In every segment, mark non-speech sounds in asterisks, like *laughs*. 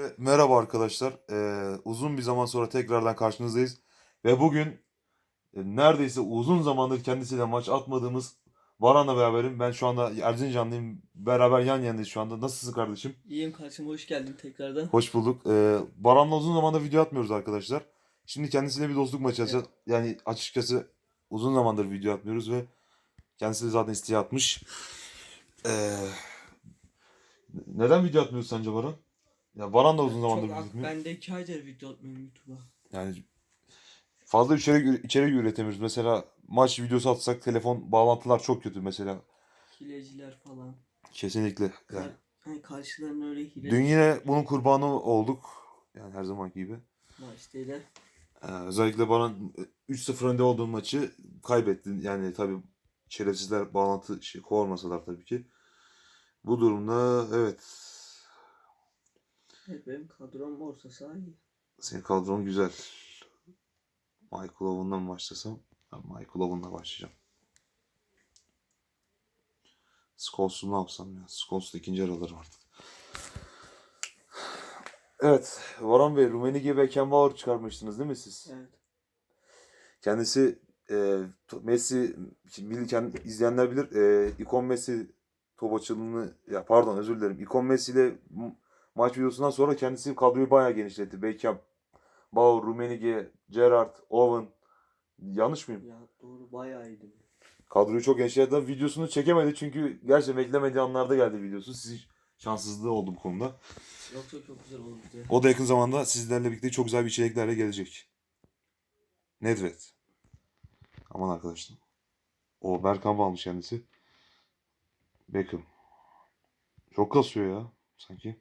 E, Merhaba arkadaşlar. Ee, uzun bir zaman sonra tekrardan karşınızdayız. Ve bugün e, neredeyse uzun zamandır kendisiyle maç atmadığımız Varan'la beraberim. Ben şu anda Erzincanlıyım. Beraber yan yanayız şu anda. Nasılsın kardeşim? İyiyim kardeşim hoş geldin tekrardan. Hoş bulduk. Ee, Baran'la uzun zamandır video atmıyoruz arkadaşlar. Şimdi kendisiyle bir dostluk maçı atacağız. Yani açıkçası uzun zamandır video atmıyoruz ve kendisi de zaten isteği atmış. Ee, neden video atmıyoruz sence Baran? Ya Baran da uzun zamandır Çok ak-. Ben de iki aydır video atmıyorum YouTube'a. Yani fazla içerik, içerik üretemiyoruz. Mesela maç videosu atsak telefon bağlantılar çok kötü mesela. Hileciler falan. Kesinlikle. Yani. Hani karşılarına öyle hile Dün yine bunun kurbanı olduk. Yani her zamanki gibi. maçtayla. Ee, özellikle bana 3-0 önde olduğum maçı kaybettin. Yani tabii şerefsizler bağlantı şey, kovmasalar tabii ki. Bu durumda Evet, benim kadrom orta saha iyi. senin kadron güzel. Michael Owen'dan mı başlasam? Ben Michael Owen'la başlayacağım. Scholes'u ne yapsam ya? Scholes'u ikinci aralarım artık. Evet. Varan Bey, Rumenige ve Beckenbauer çıkarmıştınız değil mi siz? Evet. Kendisi e, Messi bilirken izleyenler bilir. E, ikon Messi top açılımını ya pardon özür dilerim. İkon Messi ile maç videosundan sonra kendisi kadroyu bayağı genişletti. Beckham, Bauer, Rummenigge, Gerrard, Owen. Yanlış mıyım? Ya doğru bayağı iyiydi. Kadroyu çok genişletti. Videosunu çekemedi çünkü gerçekten beklemediği anlarda geldi videosu. Sizin şanssızlığı oldu bu konuda. Yoksa çok güzel olurdu. ya. O da yakın zamanda sizlerle birlikte çok güzel bir içeriklerle gelecek. Nedved. Aman arkadaşlar. O Bergkamp almış kendisi. Beckham. Çok kasıyor ya sanki.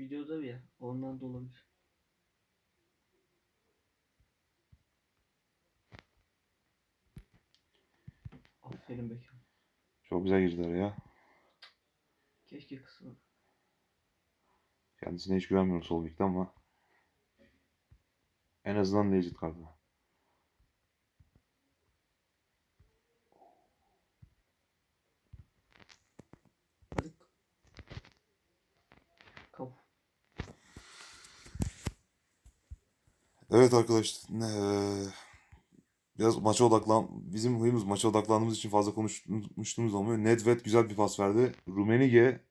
Videoda bir ya. Ondan da olabilir. Aferin Bekir. Çok güzel girdiler ya. Keşke kısmı. Kendisine hiç güvenmiyorum sol bekte ama en azından Legit kartı. Hadi. Kap. Evet arkadaşlar. biraz maça odaklan bizim huyumuz maça odaklandığımız için fazla konuşmuştuğumuz olmuyor. Nedved güzel bir pas verdi. Rummenigge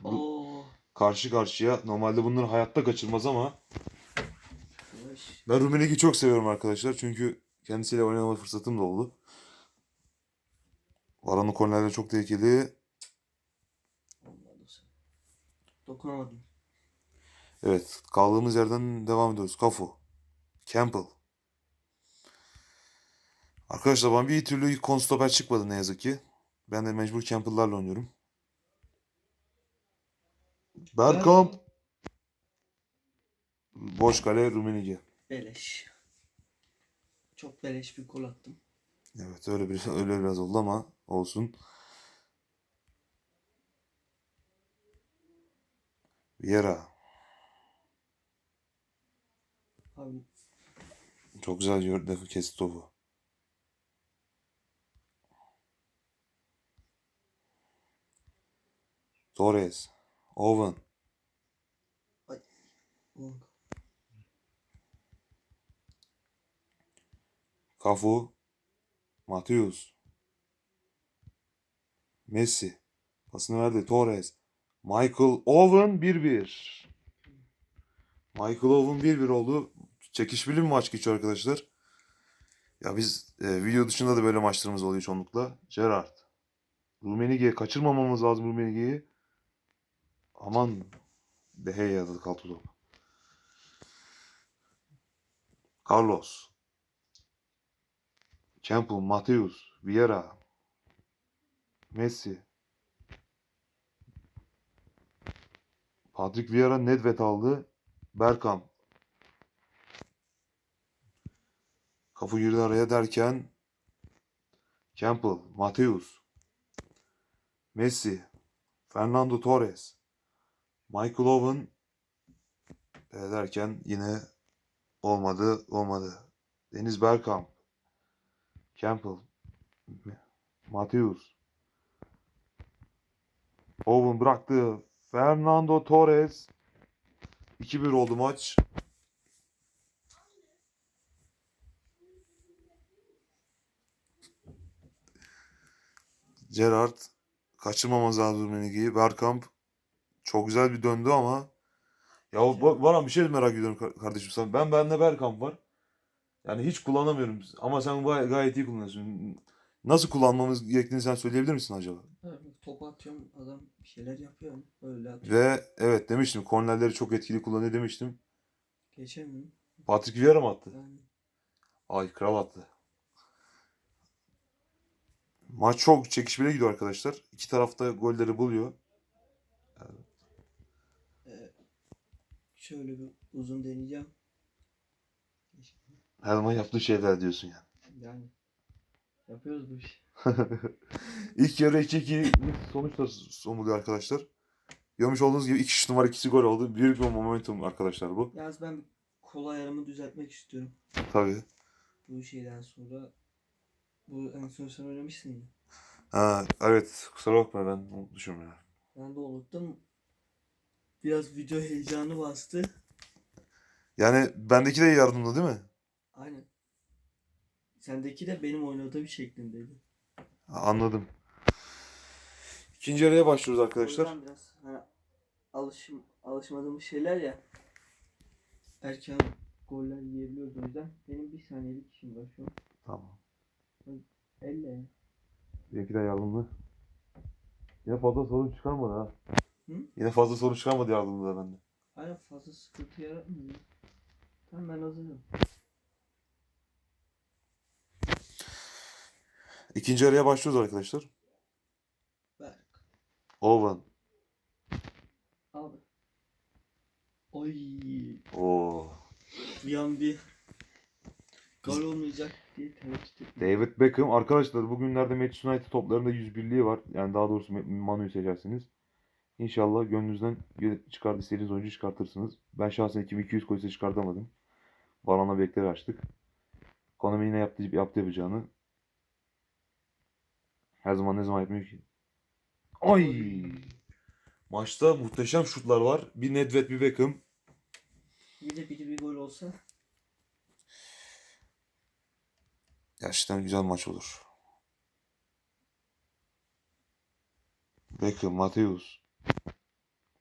Bu- Oo. karşı karşıya. Normalde bunları hayatta kaçırmaz ama ben Rummenigge'yi çok seviyorum arkadaşlar. Çünkü kendisiyle oynama fırsatım da oldu. Varan'ın kornerleri çok tehlikeli. Dokunamadım. Evet, kaldığımız yerden devam ediyoruz. Cafu, Campbell. Arkadaşlar bana bir türlü konstoper çıkmadı ne yazık ki. Ben de mecbur Campbell'larla oynuyorum. Bergkamp. Boş kale Rummenigge. Beleş. Çok beleş bir gol attım. Evet öyle bir *laughs* öyle biraz oldu ama olsun. Vieira. Abi Çok güzel defa kesti topu. Torres. Owen. Cafu. Mateus. Messi. Pasını verdi. Torres. Michael Owen 1-1. Michael Owen 1-1 oldu. Çekişmeli bir maç geçiyor arkadaşlar. Ya biz e, video dışında da böyle maçlarımız oluyor çoğunlukla. Gerrard. Rummenigge kaçırmamamız lazım Rummenigge'yi. Aman De Gea'da kaldı top. Carlos. Campbell, Mateus, Vieira, Messi. Patrick Vieira Nedved aldı. Bergkamp. Kafa girdi araya derken Campbell, Mateus, Messi, Fernando Torres, Michael Owen e, derken yine olmadı, olmadı. Deniz Bergkamp, Campbell, Mateus, Owen bıraktı. Fernando Torres 2-1 oldu maç. Gerrard kaçırmamaz lazım Rummenigge'yi. Bergkamp çok güzel bir döndü ama ya o- ba- bana bir şey merak ediyorum kar- kardeşim sen. Ben bende Bergkamp var. Yani hiç kullanamıyorum ama sen gay- gayet iyi kullanıyorsun. Nasıl kullanmamız gerektiğini sen söyleyebilir misin acaba? Top atıyorum adam bir şeyler yapıyor. Öyle atıyor. Ve evet demiştim kornerleri çok etkili kullanıyor demiştim. Geçemiyorum. Patrick Vieira mı attı? Yani Ay kral attı. Maç çok çekişmeli gidiyor arkadaşlar. İki tarafta golleri buluyor. e, şöyle bir uzun deneyeceğim. Her zaman yaptığı şeyler diyorsun yani. Yani yapıyoruz bu işi. *laughs* İlk yarı 2-2 sonuçla son buluyor arkadaşlar. Görmüş olduğunuz gibi iki şut var ikisi gol oldu. Büyük bir momentum arkadaşlar bu. Yalnız ben kol ayarımı düzeltmek istiyorum. Tabii. Bu şeyden sonra. Bu en son sen oynamışsın ya. Ha, evet kusura bakma ben unutmuşum ya. Ben de unuttum. Biraz video heyecanı bastı. Yani bendeki de yardımdı değil mi? Aynen. Sendeki de benim oynadığım şeklindeydi. Ha, Anladım. İkinci yarıya başlıyoruz O arkadaşlar. yüzden biraz hani alışım, alışmadığımız şeyler ya. Erken goller yiyebiliyoruz o yüzden. Benim bir saniyelik işim var şu an. Tamam. Elle. Benimki de yardımlı. Yine fazla sorun çıkarmadı ha. Hı? Yine fazla sorun çıkarmadı yardımlı da bende. Aynen fazla sıkıntı yaratmıyor. Tamam ben hazırım. İkinci yarıya başlıyoruz arkadaşlar. Berk. Owen. Abi. Oy. Oo. Bir an bir gol olmayacak. David Beckham. Arkadaşlar bugünlerde Manchester United toplarında 101'liği var. Yani daha doğrusu Manu'yu seçersiniz. İnşallah gönlünüzden çıkart istediğiniz oyuncu çıkartırsınız. Ben şahsen 2200 koysa çıkartamadım. Baran'la bekleri açtık. Konami yine yaptı, yaptı yapacağını. Her zaman ne zaman yapmıyor ki? Ay! Maçta muhteşem şutlar var. Bir Nedved bir Beckham. Bir de biri bir gol olsa Gerçekten güzel maç olur. Beckham, Mateus.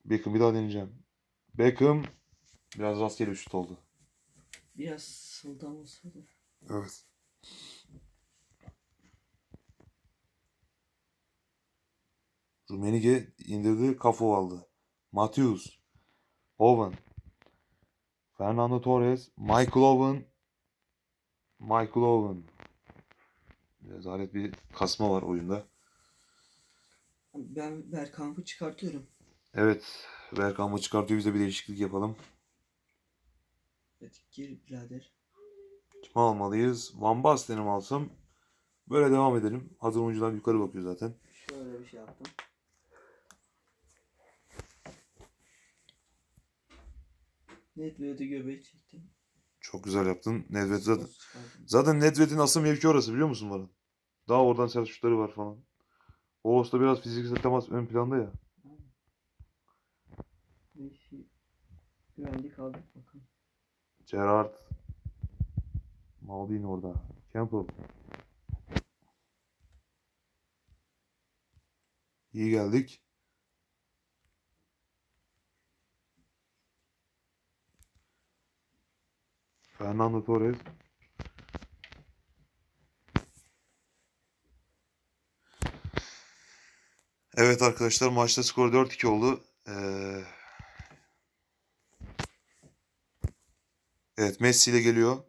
Beckham bir daha deneyeceğim. Beckham biraz rastgele bir şut oldu. biraz sıldan olsa da. Evet. Rumenige indirdi, Kafo aldı. Mateus, Owen, Fernando Torres, Michael Owen, Michael Owen. Rezalet bir kasma var oyunda. Ben Berkamp'ı çıkartıyorum. Evet, Berkan'ı çıkartıyor. Biz de bir değişiklik yapalım. Evet gir birader. Kimi almalıyız? Van Basten'i mi alsam? Böyle devam edelim. Hazır oyuncular yukarı bakıyor zaten. Şöyle bir şey yaptım. Netliyordu göbeği çektim. Çok güzel yaptın. Nedved zaten. Zaten Nedved'in asıl mevki orası biliyor musun bana? Daha oradan sert şutları var falan. Oğuz'da biraz fiziksel temas ön planda ya. Bu işi güvenlik aldık bakalım. Gerrard. Maldini orada. Campbell. İyi geldik. Fernando Torres. Evet arkadaşlar maçta skor 4-2 oldu. Ee, Evet Messi ile geliyor.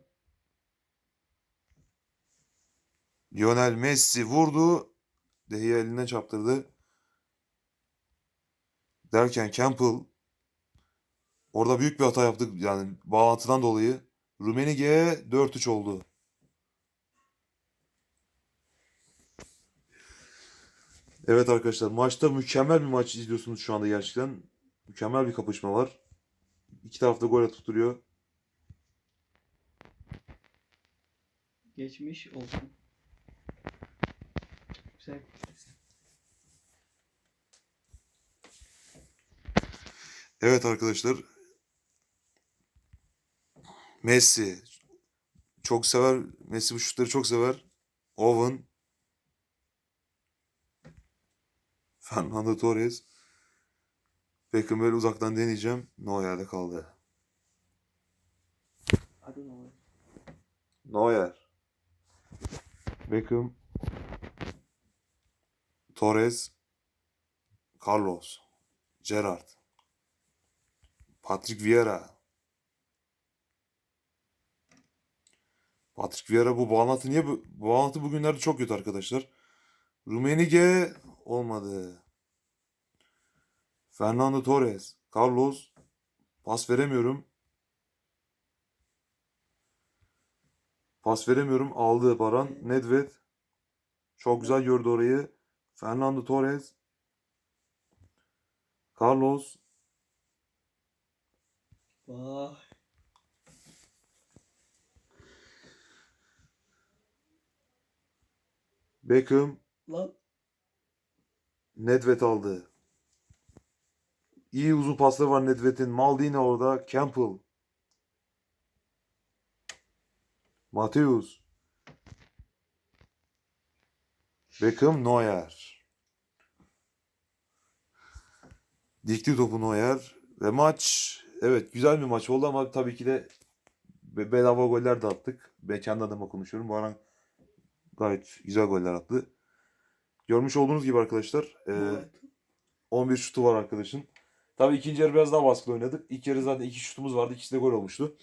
Lionel Messi vurdu. De Gea elinden çarptırdı. Derken Campbell orada büyük bir hata yaptık yani bağlantıdan dolayı. Rummenigge 4-3 oldu. Evet arkadaşlar maçta mükemmel bir maç izliyorsunuz şu anda gerçekten. Mükemmel bir kapışma var. İki tarafta gol atıp duruyor. Geçmiş olsun. Güzel. Evet arkadaşlar. Messi. Çok sever. Messi bu şutları çok sever. Owen. Fernando Torres. Beckham böyle uzaktan deneyeceğim. Neuer'de kaldı. Hadi ne olur. Neuer. Beckham. Torres. Carlos. Gerrard. Patrick Vieira. Patrick Vieira bu bağlantı niye bu, bağlantı bugünlerde çok kötü arkadaşlar. Rummenigge olmadı. Fernando Torres. Carlos. Pas veremiyorum. Pas veremiyorum. Aldı Baran. Nedved. Çok güzel gördü orayı. Fernando Torres. Carlos. Vay. Beckham. Lan. Nedved aldı. İyi uzun pasları var Nedved'in. Maldini orada. Campbell. Mateus. Beckham Neuer. Dikti topu Neuer. Ve maç evet güzel bir maç oldu ama tabii ki de be- bedava goller de attık. Ben kendi adıma konuşuyorum. Baran gayet güzel goller attı. Görmüş olduğunuz gibi arkadaşlar e, Evet. 11 şutu var arkadaşın. Tabii ikinci yarı biraz daha baskılı oynadık. İlk yarı zaten iki şutumuz vardı. İkisi de gol olmuştu.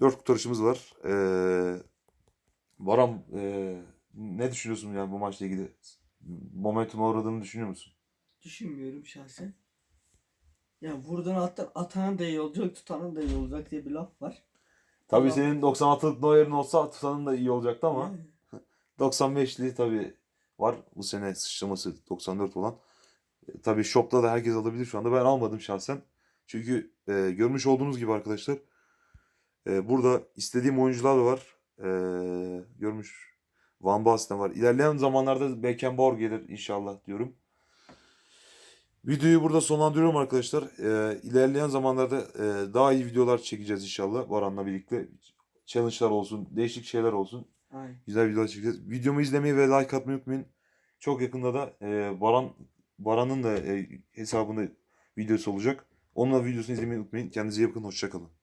4 kurtarışımız var. Ee, Baran ee, ne düşünüyorsun yani bu maçla ilgili? Momentum'a uğradığını düşünüyor musun? Düşünmüyorum şahsen. Ya buradan atan, atanın da iyi olacak, tutanın da iyi olacak diye bir laf var. Tabii Tamam. senin 96'lık Neuer'in olsa tutanın da iyi olacaktı ama Yani 95'li tabii var bu sene sıçraması 94 olan. E, tabii shop'ta da herkes alabilir şu anda. Ben almadım şahsen. Çünkü e, görmüş olduğunuz gibi arkadaşlar e, burada istediğim oyuncular var. E, görmüş Van Basten var. İlerleyen zamanlarda Beckenbauer gelir inşallah diyorum. Videoyu burada sonlandırıyorum arkadaşlar. E, ilerleyen zamanlarda e, daha iyi videolar çekeceğiz inşallah Baran'la birlikte. Challenge'lar olsun, değişik şeyler olsun. Aynen. Güzel videolar çekeceğiz. Videomu izlemeyi ve like atmayı unutmayın. Çok yakında da e, Baran Baran'ın da e, hesabında videosu olacak. Onun da videosunu izlemeyi unutmayın. Kendinize iyi bakın. Hoşçakalın.